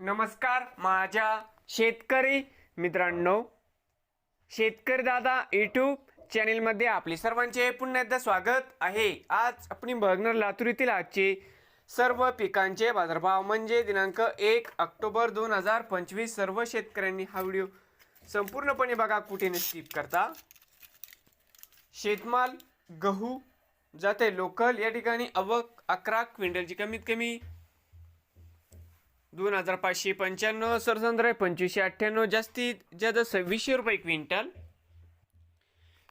नमस्कार माझ्या शेतकरी मित्रांनो. शेतकरी दादा यूट्यूब चॅनेलमध्ये आपले सर्वांचे पुन्हा एकदा स्वागत आहे. आज आपण बघणार लातूर येथील आजचे सर्व पिकांचे बाजारभाव. म्हणजे दिनांक एक ऑक्टोबर दोन हजार पंचवीस सर्व शेतकऱ्यांनी हा व्हिडिओ संपूर्णपणे बघा कुठे स्किप करता. शेतमाल गहू जाते लोकल या ठिकाणी अवक अकरा क्विंटलची कमीत कमी दोन हजार पाचशे पंच्याण्णव सरसंद्र पंचवीसशे अठ्ठ्याण्णव जास्तीत जास्त सव्वीसशे रुपये क्विंटल.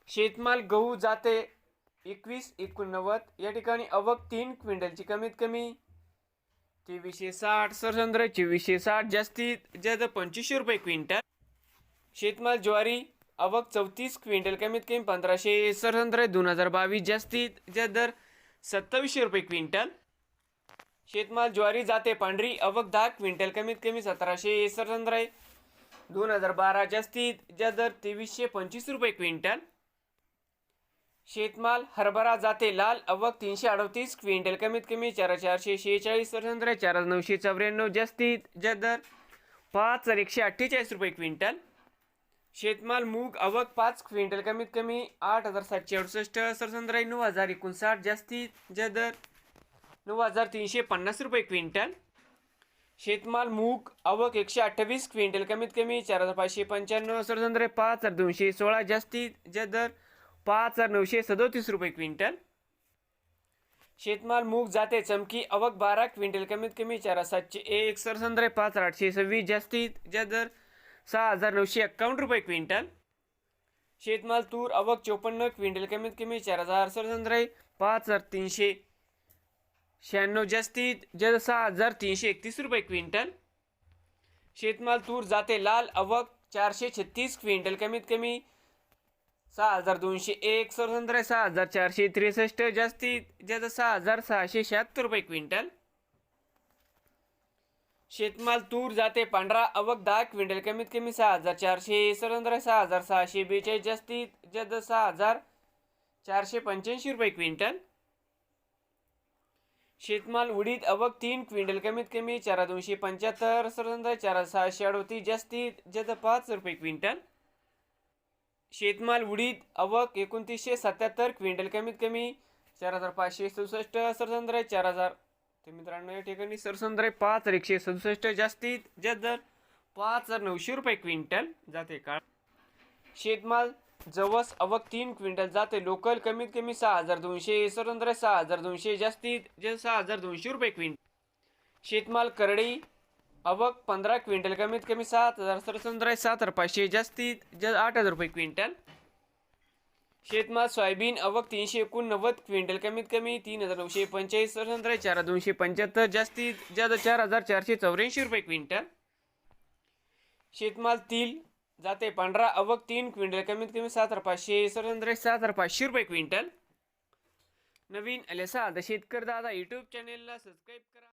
शेतमाल गहू जाते एकवीस एकोणनव्वद या ठिकाणी अवक तीन क्विंटलची कमीत कमी तेवीसशे साठ सरसंद्र चोवीसशे साठ जास्तीत जास्त पंचवीसशे रुपये क्विंटल. शेतमाल ज्वारी अवक चौतीस क्विंटल कमीत कमी पंधराशे सरसंद्र दोन हजार बावीस जास्तीत जास्त दर सत्तावीसशे रुपये क्विंटल. शेतमाल ज्वारी जाते पांढरी अवक दहा क्विंटल कमीत कमी सतराशे सरसंद्र दोन हजार बारा जास्तीत ज्या दर तेवीसशे पंचवीस रुपये क्विंटल. शेतमाल हरभरा जाते लाल अवक तीनशे अडतीस क्विंटल कमीत कमी चार चारशे शेहेचाळीस सरसंद्र चार नऊशे चौऱ्याण्णव जास्तीत ज्या दर पाच हजार एकशे अठ्ठेचाळीस रुपये क्विंटल. शेतमाल मूग अवक पाच क्विंटल कमीत कमी आठ हजार सातशे अडुसष्ट सरसंद्र नऊ हजार एकोणसाठ जास्तीत ज्या दर नऊ हजार तीनशे पन्नास रुपये क्विंटल. शेतमाल मूग अवक एकशे अठ्ठावीस क्विंटल. कमीत कमी चार हजार पाचशे पंच्याण्णव सरसंद्रे पाच हजार दोनशे सोळा जास्तीत जास्त दर पाच हजार नऊशे सदोतीस रुपये क्विंटल. शेतमाल मूग जाते चमकी अवक बारा क्विंटल. कमीत कमी चार हजार सातशे एक सरसंद्रे पाच हजार आठशे सव्वीस जास्तीत जास्त दर सहा हजार नऊशे एक्कावन्न रुपये क्विंटल. शेतमाल तूर अवक चोपन्न क्विंटल. कमीत कमी चार हजार सरसंद्रे पाच हजार तीनशे शहाण्णव जास्तीत जास्त सहा हजार तीनशे एकतीस रुपये क्विंटल. शेतमाल तूर जाते लाल अवक चारशे छत्तीस क्विंटल. कमीत कमी सहा हजार दोनशे एक सरसंद्र सहा हजार चारशे त्रेसष्ट जास्तीत जास्त सहा हजार सहाशे शहात्तर रुपये क्विंटल. शेतमाल तूर जाते पांढरा अवक दहा क्विंटल. कमीत कमी सहा हजार चारशे सरसंद्र सहा हजार सहाशे बेचाळीस जास्तीत जास्त सहा हजार चारशे पंच्याऐंशी रुपये क्विंटल. शेतमाल उडीद अवक तीन क्विंटल कमीत कमी चार दोनशे पंच्याहत्तर सरसंद्र चार हजार सहाशे अडोतीस जास्तीत जास्त पाच रुपये क्विंटल. शेतमाल उडीद अवक एकोणतीसशे सत्याहत्तर क्विंटल कमीत कमी चार हजार पाचशे सदुसष्ट सरसंद्र चार हजार. ते मित्रांनो या ठिकाणी सरसंद्र पाच एकशे सदुसष्ट जास्तीत जास्त दर पाच हजार नऊशे रुपये क्विंटल जाते. काळ शेतमाल जवस अवक तीन क्विंटल जाते. लोकल कमीत कमी सहा हजार दोनशे सरसंद्र सहा हजार दोनशे जास्तीत जास्त सहा हजार दोनशे रुपये क्विंटल. शेतमाल करडी अवक पंधरा क्विंटल कमीत कमी सात हजार सरसंद्र सात हजार पाचशे जास्तीत जास्त आठ हजार रुपये क्विंटल. शेतमाल सोयाबीन अवक तीनशे एकोणनव्वद क्विंटल कमीत कमी तीन हजार नऊशे पंचेचाळीस सरसंद्र चार हजार दोनशे पंच्याहत्तर जास्तीत जास्त चार हजार चारशे चौऱ्याऐंशी रुपये क्विंटल. शेतमाल तील जाते पांढरा अवक तीन क्विंटल कमीत कमी सात हजार पाचशे सरसंद्र सात हजार पाचशे रुपये क्विंटल. नवीन अलेसा द शेतकर दादा यूट्यूब चॅनेलला सबस्क्राईब करा.